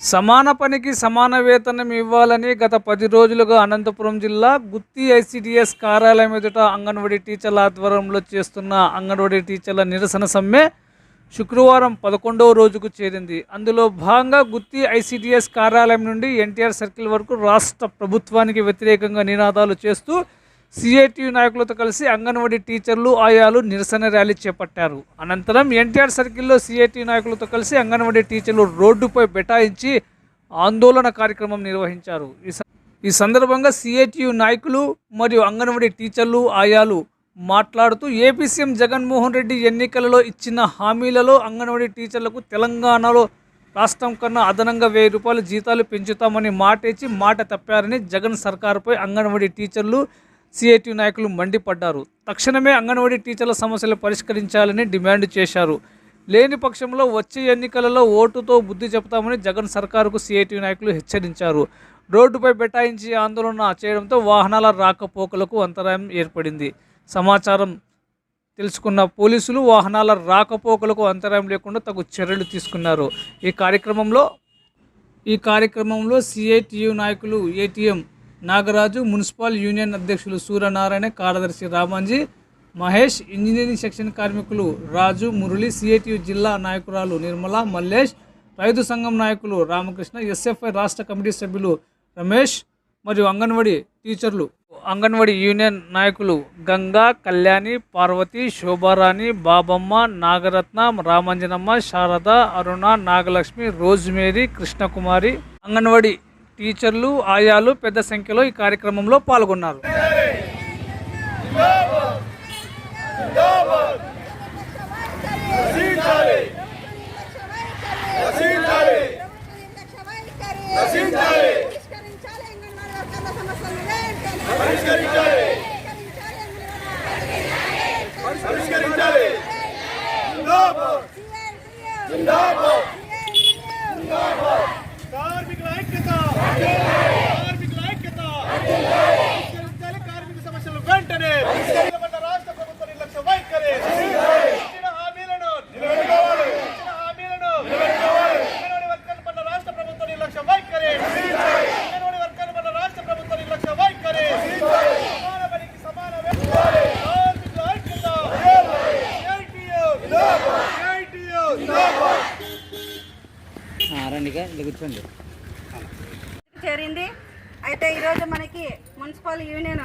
సమాన పనికి సమాన వేతనం ఇవ్వాలని గత పది రోజులుగా అనంతపురం జిల్లా గుత్తి ఐసిడిఎస్ కార్యాలయం ఎదుట అంగన్వాడీ టీచర్ల ఆధ్వర్యంలో చేస్తున్న అంగన్వాడీ టీచర్ల నిరసన సమ్మె శుక్రవారం పదకొండవ రోజుకు చేరింది. అందులో భాగంగా గుత్తి ఐసిడిఎస్ కార్యాలయం నుండి ఎన్టీఆర్ సర్కిల్ వరకు రాష్ట్ర ప్రభుత్వానికి వ్యతిరేకంగా నినాదాలు చేస్తూ సిఐటియు నాయకులతో కలిసి అంగన్వాడీ టీచర్లు ఆయాలు నిరసన ర్యాలీ చేపట్టారు. అనంతరం ఎన్టీఆర్ సర్కిల్లో సిఐటియు నాయకులతో కలిసి అంగన్వాడీ టీచర్లు రోడ్డుపై బెటాయించి ఆందోళన కార్యక్రమం నిర్వహించారు. ఈ స- ఈ సందర్భంగా సిఐటియు నాయకులు మరియు అంగన్వాడీ టీచర్లు ఆయాలు మాట్లాడుతూ ఏపీ సీఎం జగన్మోహన్ రెడ్డి ఎన్నికలలో ఇచ్చిన హామీలలో అంగన్వాడీ టీచర్లకు తెలంగాణలో రాష్ట్రం కన్నా అదనంగా వెయ్యి రూపాయలు జీతాలు పెంచుతామని మాట ఇచ్చి మాట తప్పారని జగన్ సర్కారుపై అంగన్వాడీ టీచర్లు సిఐటి నాయకులు మండిపడ్డారు. తక్షణమే అంగన్వాడీ టీచర్ల సమస్యలు పరిష్కరించాలని డిమాండ్ చేశారు. లేని పక్షంలో వచ్చే ఎన్నికలలో ఓటుతో బుద్ధి చెప్తామని జగన్ సర్కారుకు సిఐటి నాయకులు హెచ్చరించారు. రోడ్డుపై బెటాయించి ఆందోళన చేయడంతో వాహనాల రాకపోకలకు అంతరాయం ఏర్పడింది. సమాచారం తెలుసుకున్న పోలీసులు వాహనాల రాకపోకలకు అంతరాయం లేకుండా తగు చర్యలు తీసుకున్నారు. ఈ కార్యక్రమంలో ఈ కార్యక్రమంలో సిఐటియు నాయకులు ఏటీఎం నాగరాజు మున్సిపల్ యూనియన్ అధ్యక్షులు సూర్యనారాయణ కార్యదర్శి రామాంజీ మహేష్ ఇంజనీరింగ్ సెక్షన్ కార్మికులు రాజు మురళి సిఐటియు జిల్లా నాయకురాలు నిర్మల మల్లేష్ రైతు సంఘం నాయకులు రామకృష్ణ ఎస్ఎఫ్ఐ రాష్ట్ర కమిటీ సభ్యులు రమేష్ మరియు అంగన్వాడీ టీచర్లు అంగన్వాడీ యూనియన్ నాయకులు గంగా కళ్యాణి పార్వతి శోభారాణి బాబమ్మ నాగరత్న రామంజనమ్మ శారద అరుణ నాగలక్ష్మి రోజ్మేరీ కృష్ణకుమారి అంగన్వాడీ టీచర్లు ఆయాలు పెద్ద సంఖ్యలో ఈ కార్యక్రమంలో పాల్గొన్నారు కార్మికుల ఐక్యత కార్మికుల ఐక్యత పరిష్కరించాలి కార్మిక సమస్యలు వెంటనే పరిష్కరించబడ్డ రాష్ట్ర ప్రభుత్వ నిర్లక్ష్య వైఖరి ఇచ్చిన హామీలను ఇచ్చిన హామీలను అంగన్వాడీ వర్కర్ల పట్ల రాష్ట్ర ప్రభుత్వ నిర్లక్ష్య వైఖరి అంగన్వాడీ వర్కర్ల పట్ల రాష్ట్ర ప్రభుత్వ నిర్లక్ష్య వైఖరి సమాన పనికి సమాన వేతనం. కార్మికుల ఐక్యత ఐటీయూ ఐటీయూ రండిగా ఇలా కూర్చోండి. చేరింది. అయితే ఈరోజు మనకి మున్సిపల్ యూనియన్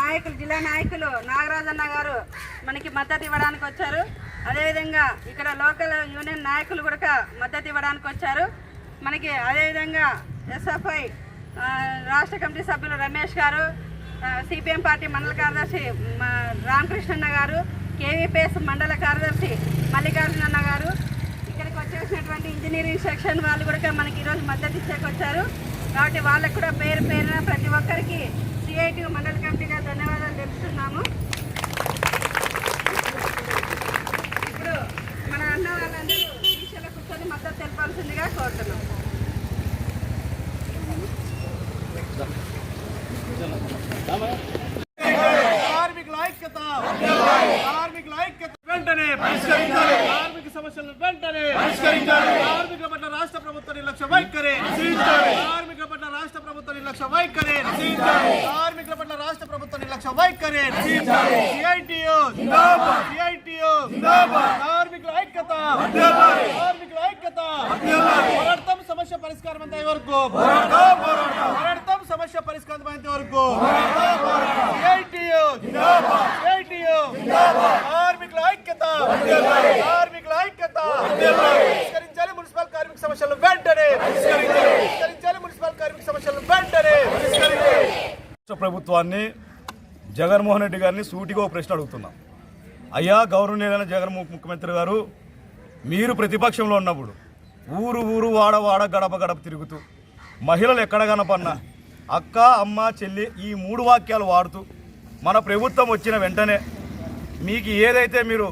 నాయకులు జిల్లా నాయకులు నాగరాజన్న గారు మనకి మద్దతు ఇవ్వడానికి వచ్చారు. అదేవిధంగా ఇక్కడ లోకల్ యూనియన్ నాయకులు కూడా మద్దతు ఇవ్వడానికి వచ్చారు. మనకి అదేవిధంగా ఎస్ఎఫ్ఐ రాష్ట్ర కమిటీ సభ్యులు రమేష్ గారు సిపిఎం పార్టీ మండల కార్యదర్శి రామకృష్ణన్న గారు కేవీపీఎస్ మండల కార్యదర్శి మల్లికార్జునన్న గారు చేసినటువంటి ఇంజనీరింగ్ సెక్షన్ వాళ్ళు కూడా మనకి ఈరోజు మద్దతు ఇచ్చేకొచ్చారు. కాబట్టి వాళ్ళకు కూడా పేరు పేరున ప్రతి ఒక్కరికి సిఐటి మండల కమిటీగా ధన్యవాదాలు తెలుపుతున్నాము ఇప్పుడు మన అన్న వాళ్ళందరూ దీక్షలో కూర్చొని మద్దతు తెలపాల్సిందిగా కోరుతున్నాం కార్మికుల ఐక్యత కార్మికుల ఐక్యత వెంటనే పరిష్కరించాలి కార్మిక సమస్యలను వెంటనే పరిష్కరించాలి కార్మికుల పట్ల రాష్ట్ర ప్రభుత్వ నిర్లక్ష్య వైఖరి. కార్మికుల పట్ల రాష్ట్ర ప్రభుత్వ నిర్లక్ష్య వైఖరి. కార్మికుల పట్ల రాష్ట్ర ప్రభుత్వ నిర్లక్ష్య వైఖరి. కార్మికుల ఐక్యత. కార్మికుల ఐక్యత. పోరాడతాం సమస్య పరిష్కారం అంతే వరకు. పోరాడతాం సమస్య పరిష్కారం అంతే వరకు. కార్మికుల ఐక్యత పరిష్కరించాలి మున్సిపల్ కార్మిక సమస్యలు వెంటనే పరిష్కరించాలి మున్సిపల్ కార్మిక వెంటనే రాష్ట్ర ప్రభుత్వాన్ని జగన్మోహన్ రెడ్డి గారిని సూటిగా ఒక ప్రశ్న అడుగుతున్నాం. అయ్యా గౌరవనీయులైన జగన్ ముఖ్యమంత్రి గారు మీరు ప్రతిపక్షంలో ఉన్నప్పుడు ఊరు ఊరు వాడ వాడ గడప గడప తిరుగుతూ మహిళలు ఎక్కడ కనపన్నా అక్క అమ్మ చెల్లి ఈ మూడు వాక్యాలు వాడుతూ మన ప్రభుత్వం వచ్చిన వెంటనే మీకు ఏదైతే మీరు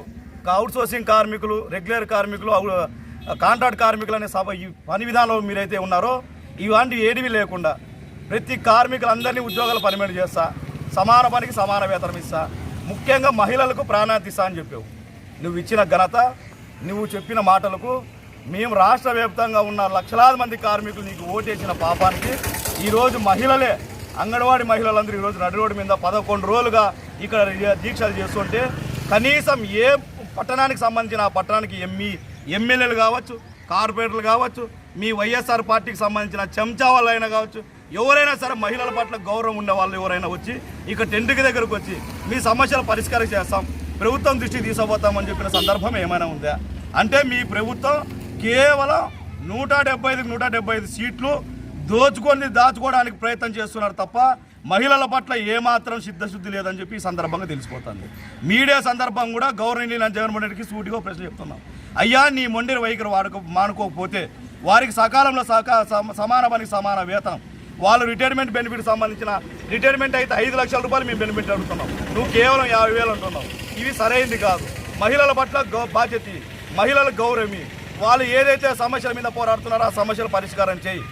అవుట్సోర్సింగ్ కార్మికులు రెగ్యులర్ కార్మికులు కాంట్రాక్ట్ కార్మికులనే సభ ఈ పని విధానంలో మీరైతే ఉన్నారో ఇలాంటివి ఏడివి లేకుండా ప్రతి కార్మికులందరినీ ఉద్యోగాలు పర్మిట్ చేస్తా సమాన పనికి సమాన వేతనం ఇస్తా ముఖ్యంగా మహిళలకు ప్రాణాతి ఇస్తా అని చెప్పావు. నువ్వు ఇచ్చిన ఘనత నువ్వు చెప్పిన మాటలకు మేము రాష్ట్ర వ్యాప్తంగా ఉన్న లక్షలాది మంది కార్మికులు నీకు ఓటేసిన పాపానికి ఈరోజు మహిళలే అంగన్వాడీ మహిళలందరూ ఈరోజు నడి రోడ్డు మీద పదకొండు రోజులుగా ఇక్కడ దీక్షలు చేస్తుంటే కనీసం ఏ పట్టణానికి సంబంధించిన ఆ పట్టణానికి ఎమ్మి ఎమ్మెల్యేలు కావచ్చు కార్పొరేటర్లు కావచ్చు మీ వైఎస్ఆర్ పార్టీకి సంబంధించిన చెంచా వాళ్ళైనా కావచ్చు ఎవరైనా సరే మహిళల పట్ల గౌరవం ఉన్న వాళ్ళు ఎవరైనా వచ్చి ఇక టెంట్కి దగ్గరకు వచ్చి మీ సమస్యలు పరిష్కారం చేస్తాం ప్రభుత్వం దృష్టికి తీసుకుపోతామని చెప్పిన సందర్భం ఏమైనా ఉందా? అంటే మీ ప్రభుత్వం కేవలం నూట డెబ్బై ఐదుకి నూట డెబ్బై ఐదు సీట్లు దోచుకొని దాచుకోవడానికి ప్రయత్నం చేస్తున్నారు తప్ప మహిళల పట్ల ఏమాత్రం సిద్ధశుద్ధి లేదని చెప్పి ఈ సందర్భంగా తెలిసిపోతుంది. మీడియా సందర్భం కూడా గవర్నర్ జగన్మోహన్ రెడ్డికి సూటిగా ప్రశ్న చెప్తున్నాం. అయ్యా నీ మొండిన వైఖరి వాడుకో మానుకోకపోతే వారికి సకాలంలో సకా సమాన పనికి సమాన వేతనం. వాళ్ళు రిటైర్మెంట్ బెనిఫిట్ సంబంధించిన రిటైర్మెంట్ అయితే ఐదు లక్షల రూపాయలు మేము బెనిఫిట్ అడుగుతున్నాం. నువ్వు కేవలం యాభై వేలు అంటున్నావు. ఇవి సరైంది కాదు. మహిళల పట్ల గౌ బాధ్యత మహిళల గౌరవమి వాళ్ళు ఏదైతే సమస్యల మీద పోరాడుతున్నారో ఆ సమస్యలు పరిష్కారం చేయి.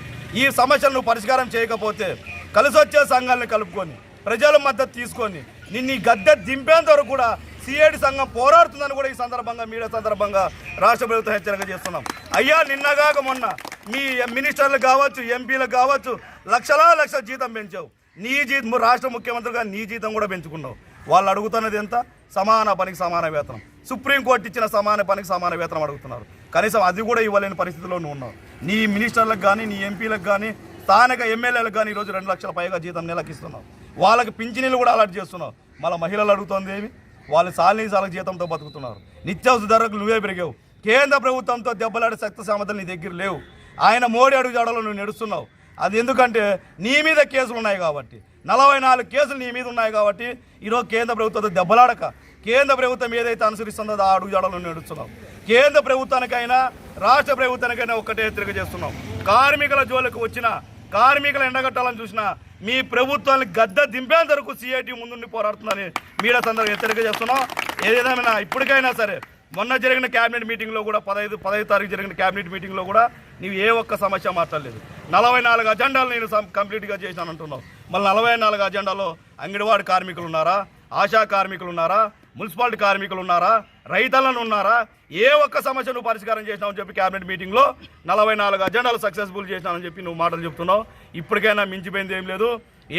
ఈ సమస్యలు నువ్వు పరిష్కారం చేయకపోతే కలిసొచ్చే సంఘాలను కలుపుకొని ప్రజల మద్దతు తీసుకొని నిన్ను గద్దె దింపేంత వరకు కూడా సిఐడి సంఘం పోరాడుతుందని కూడా ఈ సందర్భంగా మీడియా సందర్భంగా రాష్ట్ర ప్రభుత్వం హెచ్చరిక చేస్తున్నాం. అయ్యా నిన్నగాక మొన్న మీ మినిస్టర్లు కావచ్చు ఎంపీలకు కావచ్చు లక్షలా లక్షల జీతం పెంచావు. నీ జీతం రాష్ట్ర ముఖ్యమంత్రిగా నీ జీతం కూడా పెంచుకున్నావు. వాళ్ళు అడుగుతున్నది ఎంత? సమాన పనికి సమాన వేతనం. సుప్రీంకోర్టు ఇచ్చిన సమాన పనికి సమాన వేతనం అడుగుతున్నారు. కనీసం అది కూడా ఇవ్వలేని పరిస్థితిలో నువ్వు ఉన్నావు. నీ మినిస్టర్లకు కానీ నీ ఎంపీలకు కానీ స్థానిక ఎమ్మెల్యేలకు కానీ ఈరోజు రెండు లక్షల పైగా జీతం నెలకిస్తున్నావు. వాళ్ళకి పింఛనీలు కూడా అలాట్ చేస్తున్నావు. మళ్ళీ మహిళలు అడుగుతోంది ఏమి? వాళ్ళు సాలనీ సాలకు జీతంతో బతుకుతున్నారు. నిత్యావసర ధరలకు నువ్వే పెరిగావు. కేంద్ర ప్రభుత్వంతో దెబ్బలాడే శక్తి సామర్థ్యాలు నీ దగ్గర లేవు. ఆయన మోడీ అడుగు జాడలో నువ్వు నడుస్తున్నావు. అది ఎందుకంటే నీ మీద కేసులు ఉన్నాయి కాబట్టి. నలభై నాలుగు కేసులు నీ మీద ఉన్నాయి కాబట్టి ఈరోజు కేంద్ర ప్రభుత్వంతో దెబ్బలాడక. కేంద్ర ప్రభుత్వం ఏదైతే అనుసరిస్తుందో ఆ అడుగు జాడలో నడుస్తున్నావు. కేంద్ర ప్రభుత్వానికైనా రాష్ట్ర ప్రభుత్వానికైనా ఒక్కటే హెచ్చరిక చేస్తున్నాం కార్మికుల జోలికి వచ్చిన కార్మికులు ఎండగట్టాలని చూసినా మీ ప్రభుత్వాన్ని గద్ద దింపేంత వరకు సిఐటి ముందుండి పోరాడుతుందని మీడియా సందర్భంగా హెచ్చరిక చేస్తున్నాం. ఏదేమైనా ఇప్పటికైనా సరే మొన్న జరిగిన క్యాబినెట్ మీటింగ్లో కూడా పదహైదు పదహైదు తారీఖు జరిగిన క్యాబినెట్ మీటింగ్లో కూడా నీవు ఏ ఒక్క సమస్య మాట్లాడలేదు. నలభై నాలుగు అజెండాలు నేను కంప్లీట్గా చేశాను అంటున్నావు మళ్ళీ నలభై నాలుగు అజెండాలో అంగన్వాడి కార్మికులు ఉన్నారా? ఆశా కార్మికులు ఉన్నారా? మున్సిపాలిటీ కార్మికులు ఉన్నారా? రైతులను ఉన్నారా? ఏ ఒక్క సమస్య నువ్వు పరిష్కారం చేసినావని చెప్పి క్యాబినెట్ మీటింగ్లో నలభై నాలుగు అజెండాలు సక్సెస్ఫుల్ చేసినావని చెప్పి నువ్వు మాటలు చెప్తున్నావు. ఇప్పటికైనా మించిపోయింది ఏం లేదు.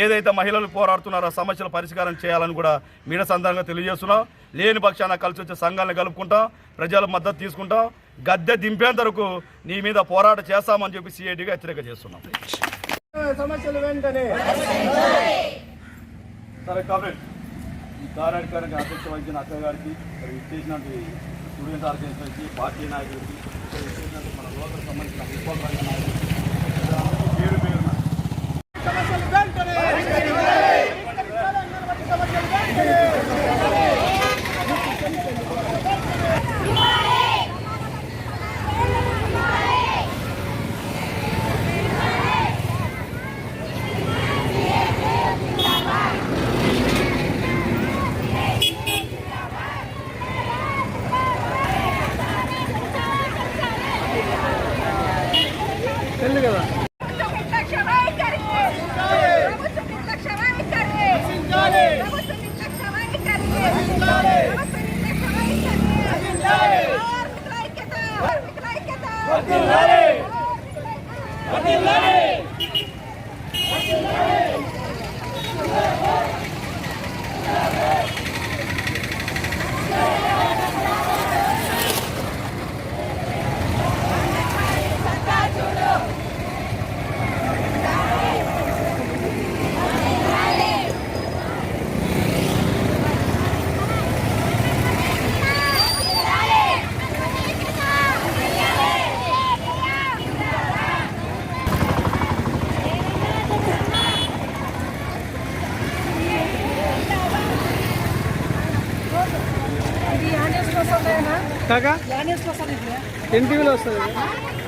ఏదైతే మహిళలు పోరాడుతున్నారో ఆ సమస్యల పరిష్కారం చేయాలని కూడా మీడియా సందర్భంగా తెలియజేస్తున్నాం లేని పక్షాన కలిసి వచ్చే సంఘాలను కలుపుకుంటాం ప్రజల మద్దతు తీసుకుంటాం. గద్దె దింపేంత వరకు నీ మీద పోరాటం చేస్తామని చెప్పి సిఐటిగా హెచ్చరిక చేస్తున్నాం. సమస్యలు వెంటనే. సరే కాబట్టి ఈ కార్యక్రమానికి అధ్యక్ష వహించిన అక్కగారికి మరి ఇచ్చేసినట్టు స్టూడెంట్ ఆర్గనైజేషన్కి పార్టీ నాయకులకి ఇక్కడ ఇచ్చేసినట్టు మన లోకల్ సంబంధించిన ఫుట్బాల్ రంగ నాయకులకి పేరు పేరున సమస్యలు వెంటనే పరిష్కరించాలి అంగన్వాడీ సమస్యలు వెంటనే తెలుగు కదా ప్రభుత్వం నిర్లక్ష్య వైఖరి ప్రభుత్వం నిర్లక్ష్య వైఖరి రక్షించాలి ప్రభుత్వం నిర్లక్ష్య వైఖరి ప్రభుత్వం నిర్లక్ష్య వైఖరి కార్మికుల ఐక్యత కార్మికుల ఐక్యత వర్ధిల్లాలి. వర్ధిల్లాలి. కాకా? ఎన్టీవీలో వస్తుంది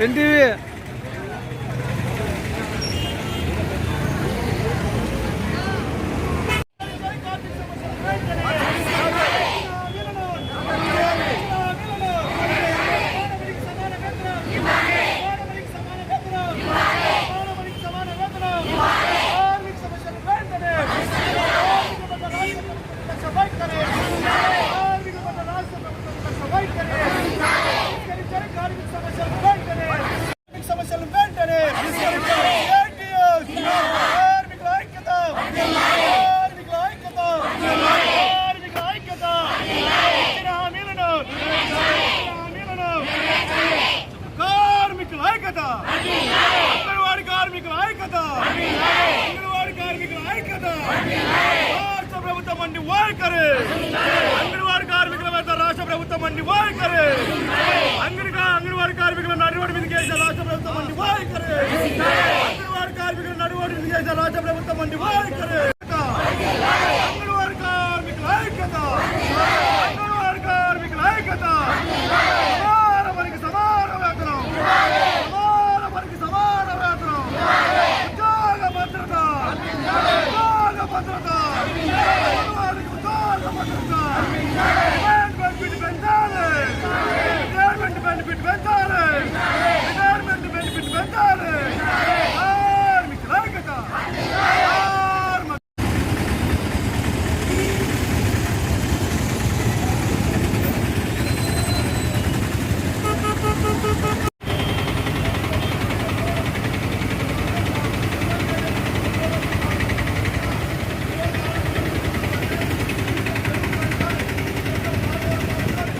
ఎన్టీవీ రాష్ట్ర ప్రభుత్వం మండి వాడుకరే అంగన్వాడి కార్మికుల మీద రాష్ట్ర ప్రభుత్వం మండి వాడుకరే అంగడి అంగన్వాడి కార్మికుల నడువడి మీద చేసిన రాష్ట్ర ప్రభుత్వం మండి వాడుకరే అంగన్వాడి కార్మికుల నడువడి మీద చేసిన రాష్ట్ర ప్రభుత్వం మండి వాడుకరే